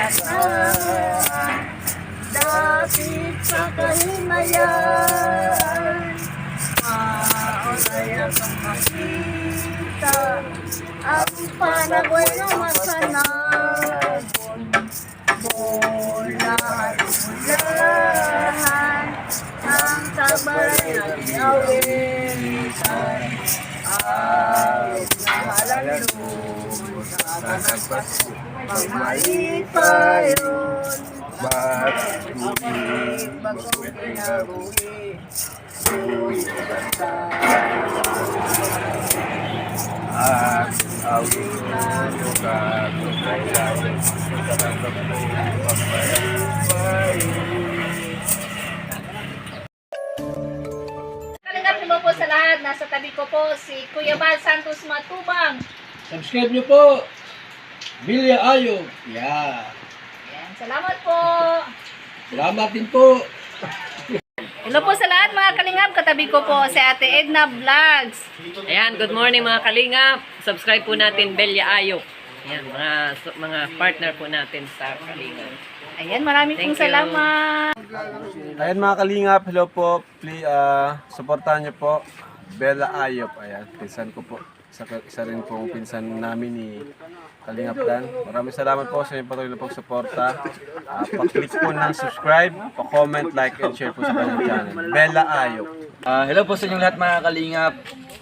kasahan Dapit sa kahimayan Maulay akong makita Ang panagoy ng masanabon Mula mulahan Ang sabay ng yawitan Ang nahalalun Pagmait pa yun Pagmait bagong pinabuhi Uy, maganda At awit ko ka kailangan Salamat po Kalingap hello po sa lahat. Nasa tabi ko po si Kuya Bal Santos Matubang. Subscribe nyo po. Bilya Ayog. Yeah. Ayan, salamat po. Salamat din po. Hello po sa lahat mga kalingap. Katabi ko po si Ate Edna Vlogs. Ayan, good morning mga kalingap. Subscribe po natin Belia Ayok. Ayan, mga mga partner po natin sa kalingap. Ayan, maraming pong Thank you. salamat. Ayan mga kalingap, hello po. Please, uh, supportahan niyo po. Bella Ayop, ayan, pinsan ko po. Isa, isa rin pong pinsan namin ni Kalingap Dan. Maraming salamat po sa inyong patuloy na pagsuporta. Uh, pa-click po ng subscribe, pa-comment, like, and share po sa kanyang channel. Bella Ayop. Ah, hello po sa inyong lahat mga kalingap.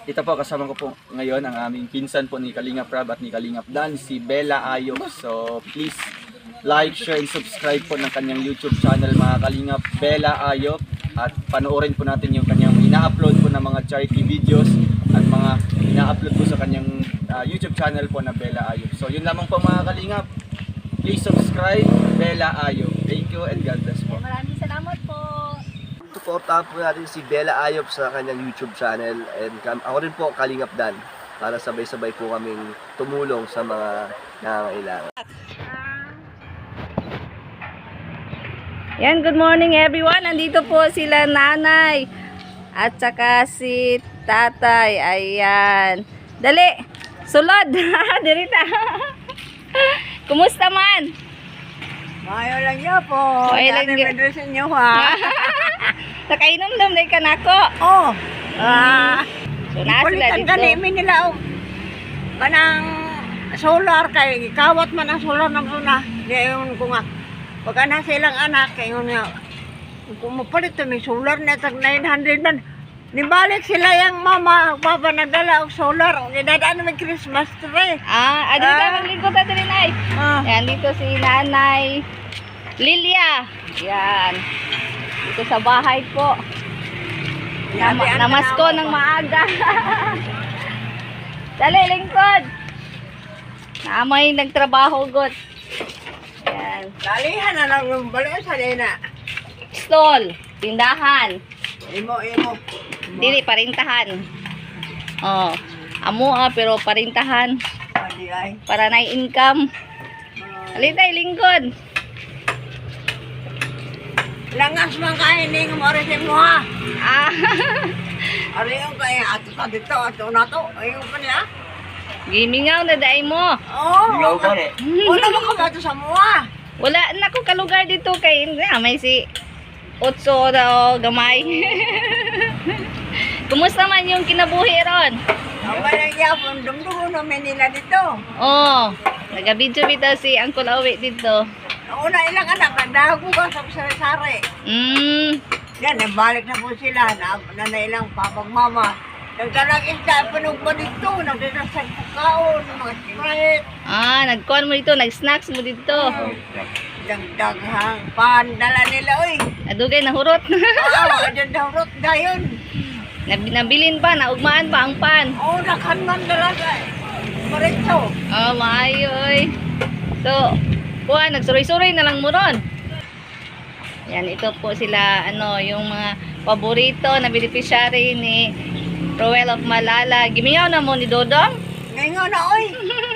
Ito po kasama ko po ngayon ang aming pinsan po ni Kalingap Rab at ni Kalingap Dan, si Bella Ayok. So please like, share, and subscribe po ng kanyang YouTube channel mga kalingap Bella Ayok. At panoorin po natin yung kanyang ina-upload po ng mga charity videos at mga ina-upload po sa kanyang ah, YouTube channel po na Bella Ayok. So yun lamang po mga kalingap. Please subscribe Bella Ayok. Thank you and God bless po. Maraming salamat po. Suportahan po natin si Bella Ayop sa kanyang YouTube channel and ako rin po Kalingap Dan para sabay-sabay po kaming tumulong sa mga nangangailangan. Yan, good morning everyone. Nandito po sila nanay at saka si tatay. Ayan. Dali, sulod. Dirita. Kumusta man? Mayo lang niya po. Mayo lang niya. Dati sa inyo ha. Nakainom lang na ka nako. Oh. Ah. So, na sila Kulitan dito. mi nila kanang solar kay kawat man ang solar ng una. Ngayon ko nga pag ana silang anak kay ngon nga kung mapalit to may solar na tag 900 man Nibalik sila yung mama, papa nagdala og solar. O gidadaan may Christmas tree. Ah, adi ka maglingkod natin rin ay. Ah. Yan, dito si Nanay Lilia. Yan. Dito sa bahay po. Nama, namasko tanaw ng maaga. Dali, lingkod. Naamay nagtrabaho, got. Yan. Dalihan na lang balik sa dina. Stall. Tindahan. Imo, imo. Dili, parintahan. Oh. Amo ah, pero parintahan. Para na income. Alitay, lingkod. Langas man kain ning mo rin mo ha. Ah. Ari yung kaya ato sa dito, ato na to. Ayun pa niya. Gimingaw na dai mo. Oo. Oh, Wala mo ka ba ito sa mua? Wala na ko kalugar dito kay na may si Otso daw gamay. Kumusta man yung kinabuhi ron? Ang walang yapon, dumdugo namin nila dito. Oh, nagabidyo bitaw si Uncle Awi dito. Ang una ilang anak, nadago ka sa sari-sari. Mm, Yan, nabalik na po sila, na, na, na ilang papag mama. Nagdalang isda, panugba dito, nagdadasag pagkaon, mga sprite, ah, nagkuhan mo dito, nag-snacks mo dito. Dagdaghang pan, dala nila, oy. Adugay na hurot. Oo, dyan daw rot dayon. Nab- Nabilin pa, naugmaan pa ang pan. Oo, nakhan man dala sa Marito. Oh, maayo oy. So, kuha, nagsuroy-suroy na lang mo ron. Yan, ito po sila, ano, yung mga paborito na beneficiary ni Roel of Malala. Gimingaw na mo ni Dodong. Ngayon na, oy.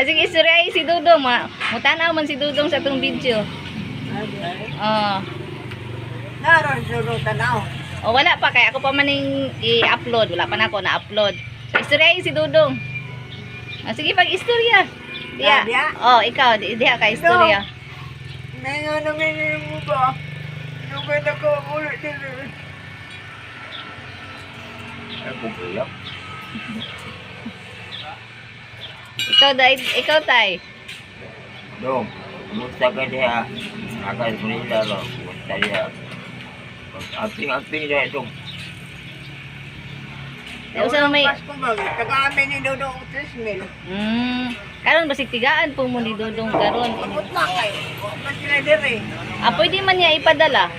Ah, sige, istorya si Dodong. Ma mutanaw man si Dodong sa itong video. Oh. Naroon surutan na, oh. oh, wala pa. Kaya ako pa maning i-upload. Wala pa na ako na-upload. So, istorya si Dodong. Ah, sige, pag-istorya. Diya. Diya? Oh, ikaw, di- diya ka istorya. May nga naman mo ba? Yung ka nakaulit din Ay, bugaya. Ikaw dai, ikaw tay. Dong, kumusta ka niya? Akal Manila ro, kumusta niya? Amping-amping niya itong Tay usa may? Taga-amin ni Dodo Utris Mil. Mm, karon basig tigaan po mo ni Dudong karon. Abot. Ba't sila dire? Ah, pwede man niya ipadala.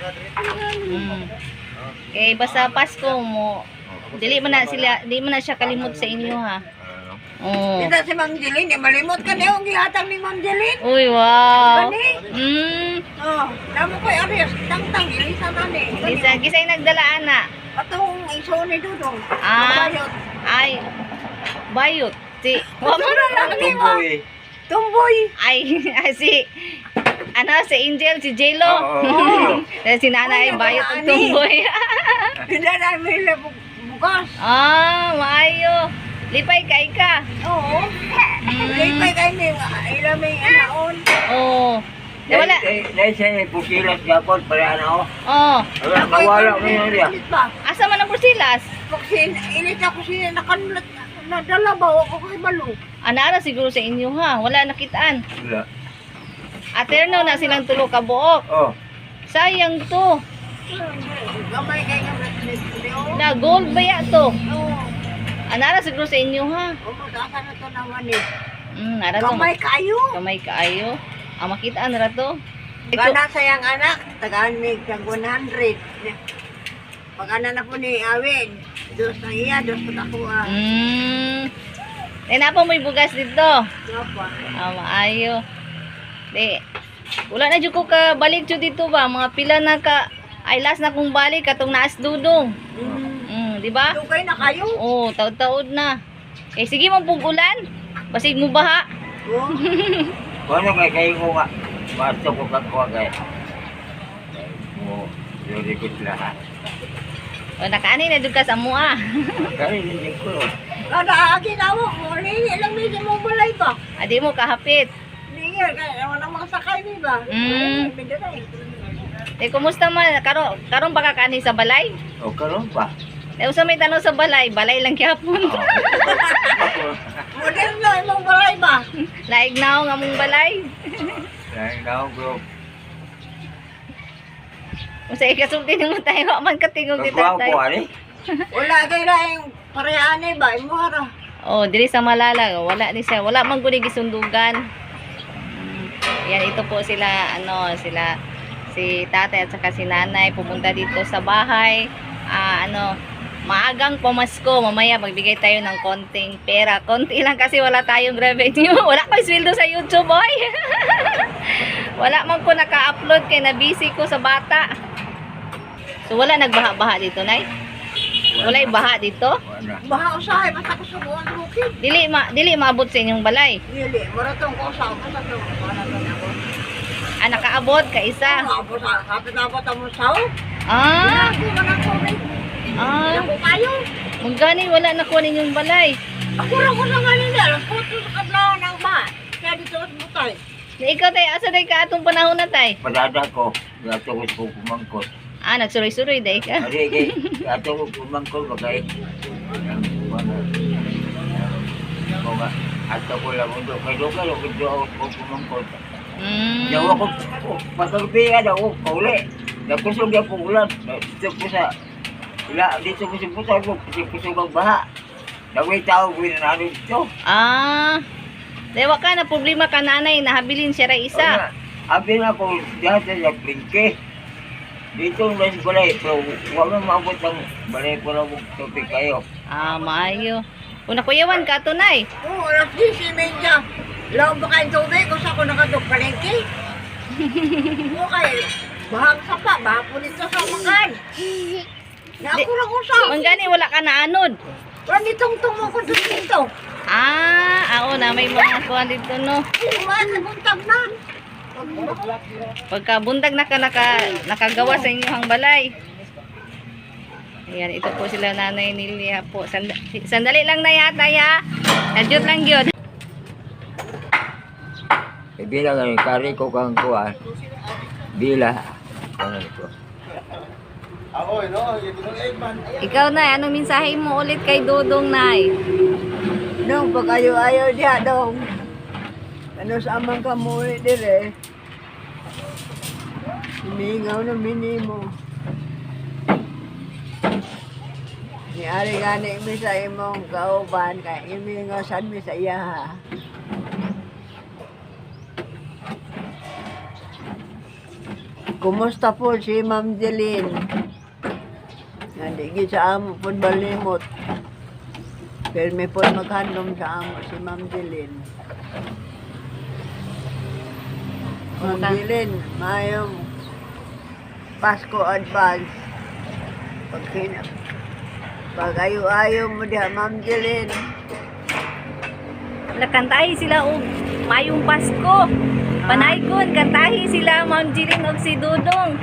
Mm. Eh basta Pasko mo dili man na sila, di man na siya kalimot sa inyo ha. Oh. Kita si Ma'am Jeline, eh, malimot ka na yung gihatag ni Ma'am Jeline. Uy, wow. Gani? Mm. Oh, damo ko yung Arias, tang-tang, ilisa na ni. Gisa, gisay nagdalaan na. Atong iso ni Dudong. Ah. Bayot. Ay, bayot. Si, wa mo Ano lang ni mo? Tumboy. Ay, ay, si, ano, si Angel, si J-Lo. Oo, si nanay, Ay, bayot ang tumboy. Hindi namin nila bu- bukas. ah, maayo. Lipay kay ka. Oo. Hindi pa kayo ni ilaming anaon. Oh. Di wala. Dahil siya bukilat gapon, pala ano? Oh. Wala, mawala yun niya. Asa man ang porsilas? Kasi init ako siya nakanulat. Nadala ba ako kay Balo? Anara siguro sa inyo ha. Wala nakitaan. Wala. Aterno na silang tulo ka buok. Oh, Sayang to. Gamay. Na gold ba ya to? Oo. Anara siguro sa inyo ha. Umutasa na to naman eh. Mm, nara to. Gamay kayo. Kamay kaayo. Ah, makitaan ra to. Gana sayang anak, tagaan ni kag 100. Pag ana na po ni Awin, dos na iya, dos po ako ah. mm. Eh, napa mo bugas dito. Ngapa? Ah, maayo. Di, wala na jud ko ka balik jud dito ba? Mga pila na ka, ay last na kong balik, katong naas dudong. Mm. Di ba? Dugay na kayo. Oo, oh, taod-taod na. Eh, sige mong pugulan. Basig mo baha. Oh. Kano kay kayo ko nga? Basta ko kakuha kay. Mo, yun ko lahat. O, nakaani na dun ka sa mua. Kaya hindi ko. Kada akin ako, mo ni lang ni mo balay ba? Adi mo kahapit. Ni kaya wala mga sakay ni ba? Mm. Bidiray. Eh, kumusta man? Karon, karon baka kani sa balay? O karon pa. Eh, usa may tanong sa balay, balay lang gyapon. Moderno imong balay ba? Laig na ako nga mong balay. Dahil na ako bro. Usa ikasulti mo tayo, man katingog di tatay. Wala kay laing parehaan ba? Imo hara. Oh, diri sa Malala, wala ni siya. Wala man guni gisundugan. Yan ito po sila ano, sila si tatay at saka si nanay pupunta dito sa bahay. Ah, ano, maagang pamasko. Mamaya magbigay tayo ng konting pera. Konti lang kasi wala tayong revenue. Wala ko sweldo sa YouTube, boy. wala man ko naka-upload kay na busy ko sa bata. So wala nagbaha-baha dito, nay? Wala baha dito? Wala. Baha usahay basta ko subuan bukid. Dili ma dili maabot sa inyong balay. Dili, maratong ko. Wala na ako. Ah, nakaabot ka isa. Sa kapit na ako mo sa. Ah, ako. Ah. Ako kayo. Wala na kuha ninyong balay. Ako lang ko sa kanila. Alas ko sa kadlaw ng ba. Kaya dito sa butay. Na ikaw tay asa day ka atong panahon na tay? Padada ko. Gato ko sa kumangkot. Ah, nagsuroy-suroy day ka. Ari kay gato ko kumangkot bagay. Ko nga. Ato ko lang undo. May lugar ko do ako kumangkot. Mm. Yawa ko, pagkabiya daw ko, kauli. Nagkusog yung ulan. Dito ko sa, ila, dito ko sa pusa ko, kasi kusog ang baha. Naway tao ko na ano dito. Ah. Dewa ka na problema ka nanay, nahabilin siya ra isa. Abi na ko, dahil sa plingke. Dito ang nasa balay, pero wala maabot ang balay ko lang tubig kayo. Ah, maayo. Kung nakuyawan ka tunay. Oo, alas 10 medya. Law ba kayo tubig kung sa ako nakadog palengke? Oo kayo. Bahag sa pa, bahag po dito sa makan. Na ako lang usaw. Mangani wala ka na anod. Wala nitong tumo ko doon dito. Ah, ao na may mga kuha dito no. Kumain na buntag na. Pagka bundag na ka naka, nakagawa sa inyong balay. Ayan, ito po sila nanay ni Lia po. Sanda, sandali lang na yata ya. Nadyot lang yun. Eh, bilang ano, kari ko kang kuhan. Bila. Ano ko. Ikaw, Nay, anong mensahe mo ulit kay Dudong, Nay? Dong, pag ayaw-ayaw diya, dong. Ano sa amang kamuli dire? Humingaw na minimo. Ni ari gani mi sa imong kauban kay imingaw sad mi sa iya ha. Kumusta po si Ma'am Jeline? Nandigi sa amo po balimot. Pero may po maghandom sa amo si Ma'am Jeline. Ma'am? Jeline, mayong Pasko advance. Pag pag ayo-ayo mo diha, Ma'am Jeline. Nakantahi sila og Mayong Pasko. Panaygon, kantahi sila Ma'am Jeline og si Dudong.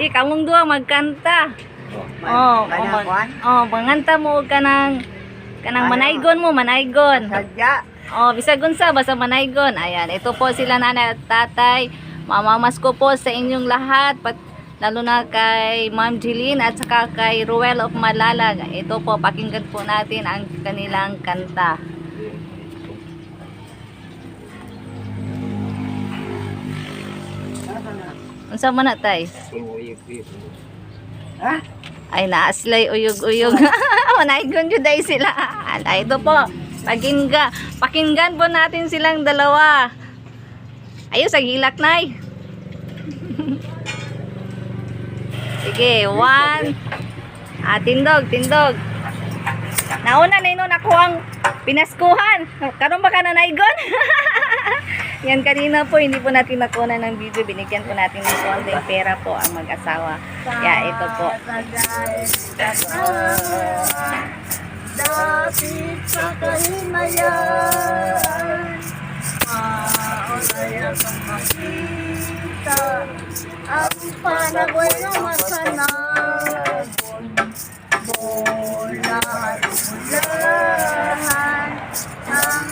Di kamong duha magkanta. Oh, oh, Kanang mag, kwan? oh, manganta mo og kanang kanang Ano? manaygon mo, manaygon. Sadya. Oh, bisag unsa basta manaygon. Ayan, ito po sila nanay at tatay. Mamamas ko po sa inyong lahat. Pat, lalo na kay Ma'am Jeline at saka kay Ruel of Malalag. Ito po, pakinggan po natin ang kanilang kanta. Unsa man na tay? Ha? Ay naaslay uyog-uyog. Manaygon jud day sila. Ala, ito po. Pakinggan, pakinggan po natin silang dalawa. Ayos, sa gilak, nay. Sige, one. Ah, tindog, tindog. Nauna na ino nakuhang pinaskuhan. Karon ba ka na naigon? Yan kanina po, hindi po natin nakuha ng video. Binigyan po natin ng konting pera po ang mag-asawa. Yeah, ito po. Dapit sa kahimayan Maunaya kang makita Ang panagoy ng masanabon Mula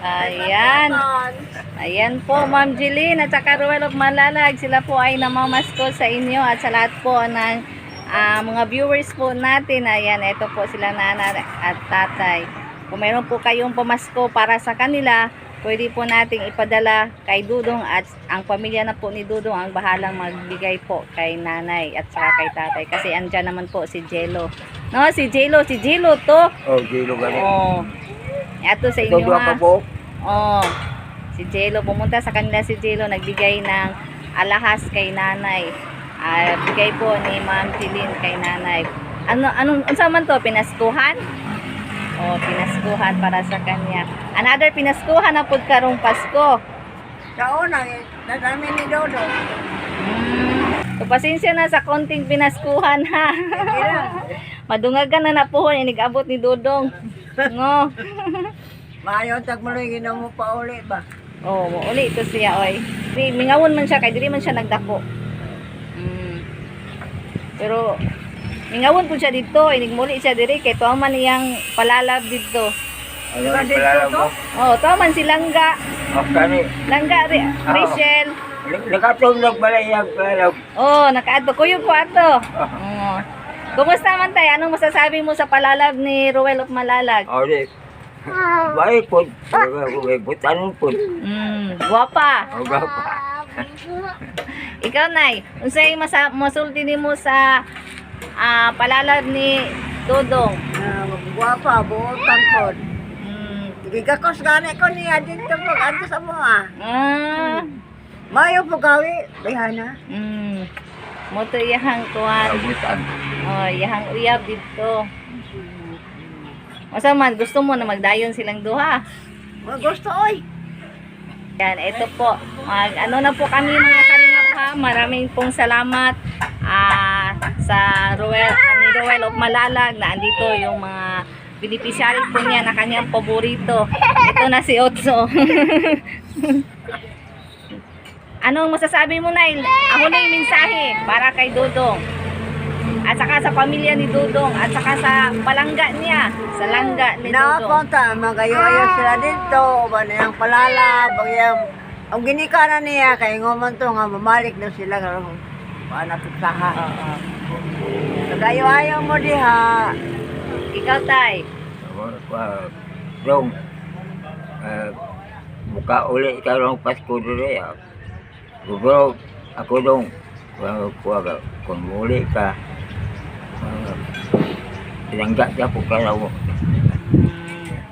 Ayan. Ayan po, Ma'am Jeline at saka Ruel of Malalag. Sila po ay namamasko sa inyo at sa lahat po ng ah, mga viewers po natin. Ayan, ito po sila nana at tatay. Kung meron po kayong pamasko para sa kanila, pwede po nating ipadala kay Dudong at ang pamilya na po ni Dudong ang bahalang magbigay po kay nanay at saka kay tatay. Kasi andyan naman po si Jello. No, si Jello, si Jello to. Oh, kilo gani. Oh. Ato sa inyo ha. Oh. Si Jello pumunta sa kanila si Jello nagbigay ng alahas kay nanay. Ah, bigay po ni Ma'am Tilin kay nanay. Ano anong unsa man to pinaskuhan? Oh, pinaskuhan para sa kanya. Another pinaskuhan na pud karong Pasko. Sa una, eh, nadami ni Dodo Mm. So, pasensya na sa konting pinaskuhan ha. Madungagan na napuhon inigabot ni Dodong. Ngo. Maayon tagmaloy ginaw mo pa uli ba? Oh, mo uli ito siya oy. Di mingawon man siya kay dili man siya nagdako. Mm. Pero mingawon po siya dito, inigmuli siya diri kay tuwa man iyang palalab dito. Ano ang palala mo? Oh, tuwa man si Langga. Oh, kani. Langga Ri- Rachel. Nakatulog ba lang yung palala? Oh, nakaadto ko yung kwarto. Oh. Kumusta man tay? Anong masasabi mo sa palalab ni Ruel of Malalag? Di. Baik po. Butan po. Mm, guwapa. Oh, gapa. Ikaw, Nay, unsay masa masulti nimo sa ah, palalab ni Dodong? Ah, Guwapa, buotan ko. Mm, Gigakos gani ko niya dito pag ato sa mga. ah, Mayo po gawi, bayana. mm, mo to iyahang kuwan. Butan. Oh, iyahang uyab dito. Masa man, gusto mo na magdayon silang duha. Gusto oy. Yan, ito po. Mag, ano na po kami mga kalingap ha. Maraming pong salamat ah, sa Ruel, ah, ni Ruel of Malalag na andito yung mga beneficiary po niya na kanyang paborito. Ito na si Otso. Anong masasabi mo na? Ako na yung mensahe para kay Dudong. At saka sa pamilya ni Dudong. At saka sa palangga niya. Sa langga ni Dudong. Napunta, magayo-ayo sila dito, ba na yung palala, bagyang, ang ginikana niya, kay nguman to nga, mamalik na sila, kung paano piksaha. Oo. Magayo-ayo mo diha. Ikaw, Tay. Uh, dong, uh, buka ulit ka ng Pasko dili. Siguro, ako dong, kuwaga, kung muli ka, uh, ilangga ka po ka raw.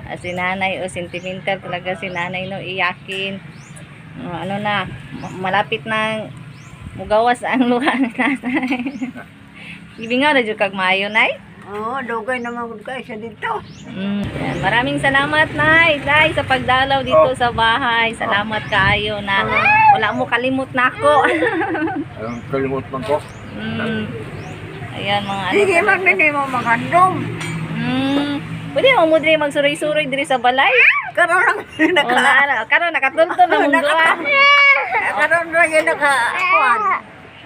Ah, si nanay, o sentimental talaga si nanay, no, iyakin. Ah, ano na, ma- malapit na mugawas ang luha ni nanay. Ibingaw na dyan kag maayo, nay. Oo, dugay naman kung kayo siya dito. Mm. Yan. Maraming salamat, Nay. Nay, sa pagdalaw dito sa bahay. Salamat kaayo na wala mo kalimot na ako. Ang kalimot man ko. mm. Ayan, mga ano. Sige, magnanay mo magandong. Mm. Pwede mo mo diri magsuroy-suroy diri sa balay. Karoon lang naka... na, karon nakatulto na mundo. Karoon lang yung naka... kuwan.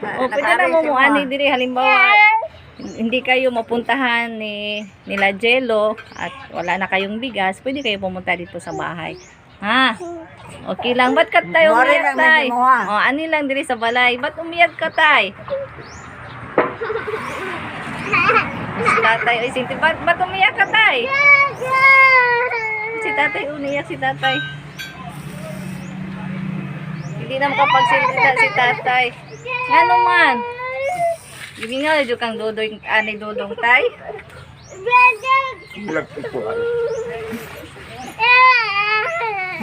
O pwede na mo mo ani diri halimbawa hindi kayo mapuntahan ni nila Jello at wala na kayong bigas, pwede kayo pumunta dito sa bahay. Ha? Okay lang. Ba't ka tayo umiyak, tay? O, ani lang diri sa balay. Ba't umiyak ka, tay? si tatay, ay, sinti, ba't, ba't umiyak ka, tay? Si tatay, umiyak si tatay. Hindi na makapagsalita si tatay. Nga naman. Nga, medyo kang dudong, ani dudong tay. Ilag ko ay.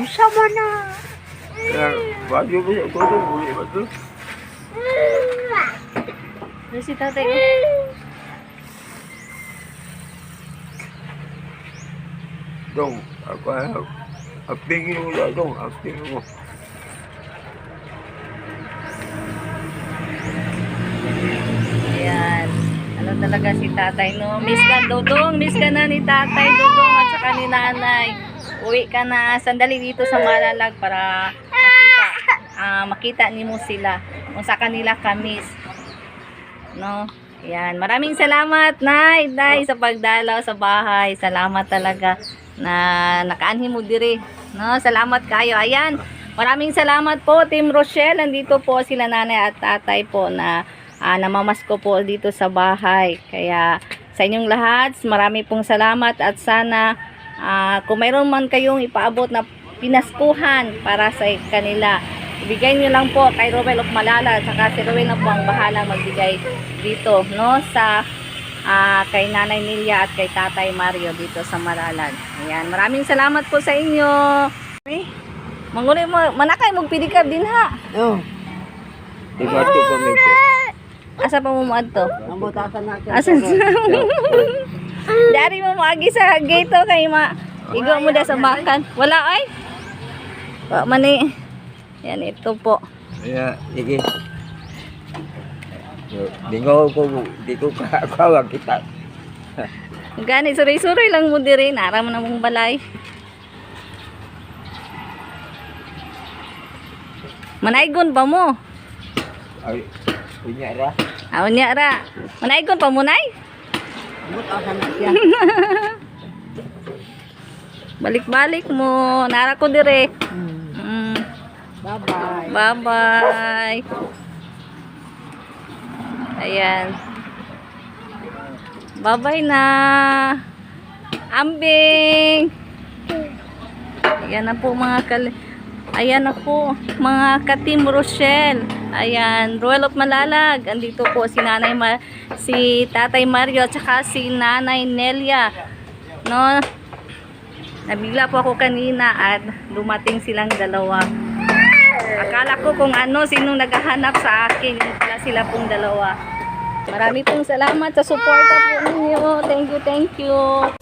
Sama na. Yung muli ba? Ano si tatay? oh. Dong, ako ay acting mo na dong, acting mo. Talaga si tatay, no? Miss ka, Dodong. Miss ka na ni tatay, Dodong, at saka ni nanay. Uwi ka na sandali dito sa Malalag para makita, ah, makita ni mo sila kung sa kanila ka miss. No? Ayan. Maraming salamat, Nay, Nay, sa pagdalaw sa bahay. Salamat talaga na nakaanhin mo diri. No? Salamat kayo. Ayan. Maraming salamat po, Team Rochelle. Nandito po sila nanay at tatay po na ah, namamasko po dito sa bahay. Kaya sa inyong lahat, marami pong salamat at sana ah, kung mayroon man kayong ipaabot na pinaskuhan para sa kanila, ibigay nyo lang po kay Rowel of Malala at saka si Rowel na po ang bahala magbigay dito no sa ah, kay Nanay Nilia at kay Tatay Mario dito sa Malalag. Ayan, maraming salamat po sa inyo. Manguli mo, manakay mong pidikab din ha. Oo. Iba to pa may ko. Asa pa mo to? Ang butasan natin. Asa Dari mo maagi sa gate kay ma. Igo mo da sa bakan. Wala ay. Wa mani. Yan ito po. Kaya, sige. Dingaw ko, di ko kakawag kita. Gani suray-suray lang mo diri nara mo na mong balay. Manaygon pa mo. Ay, punya ra. Aw niya ra. Manaygon pa mo nay. Butasan na siya. Balik-balik mo. Nara ko dire. Hmm. Mm. Bye-bye. Bye-bye. Ayan. Bye-bye na. Ambing. Ayan na po mga kal... Ayan na po mga ka-team Rochelle. Ayan, Royal of Malalag. Andito po si Nanay Ma si Tatay Mario at saka si Nanay Nelia. No? Nabigla po ako kanina at dumating silang dalawa. Akala ko kung ano, sinong naghahanap sa akin. Pala sila pong dalawa. Marami pong salamat sa suporta po ninyo. Thank you, thank you.